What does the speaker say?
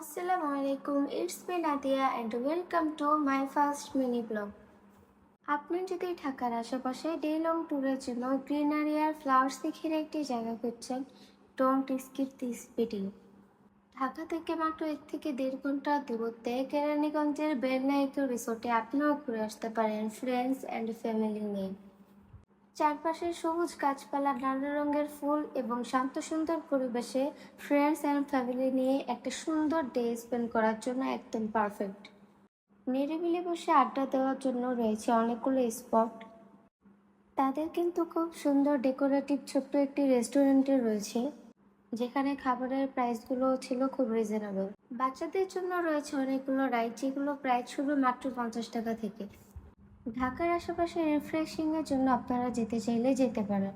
আসসালামু আলাইকুম it's me Nadia and welcome to my first mini blog আপনি যদি ঢাকার আশেপাশে ডে লং ট্যুরের জন্য গ্রিনারি আর ফ্লাওয়ার্স ঘিরে একটি জায়গা খুঁজছেন don't skip this video Dhaka থেকে মাত্র এক থেকে দেড় ঘণ্টা দূরত্বে কেরানীগঞ্জের বেলনাইকো রিসোর্টে আপনিও ঘুরে আসতে পারেন ফ্রেন্ডস অ্যান্ড ফ্যামিলি নিয়ে। চারপাশে সবুজ গাছপালা, নানা রঙের ফুল এবং শান্ত সুন্দর পরিবেশে ফ্রেন্ডস অ্যান্ড ফ্যামিলি নিয়ে একটা সুন্দর ডে স্পেন্ড করার জন্য একদম পারফেক্ট নিরিবিলি বসে আড্ডা দেওয়ার জন্য রয়েছে অনেকগুলো স্পট তাদের কিন্তু খুব সুন্দর ডেকোরেটিভ ছোট্ট একটি রেস্টুরেন্টে রয়েছে, যেখানে খাবারের প্রাইসগুলো ছিল খুব রিজনেবল বাচ্চাদের জন্য রয়েছে অনেকগুলো রাইড যেগুলো প্রাইস শুরু মাত্র পঞ্চাশ টাকা থেকে। ঢাকার আশেপাশে রিফ্রেশিংয়ের জন্য আপনারা যেতে চাইলে যেতে পারেন।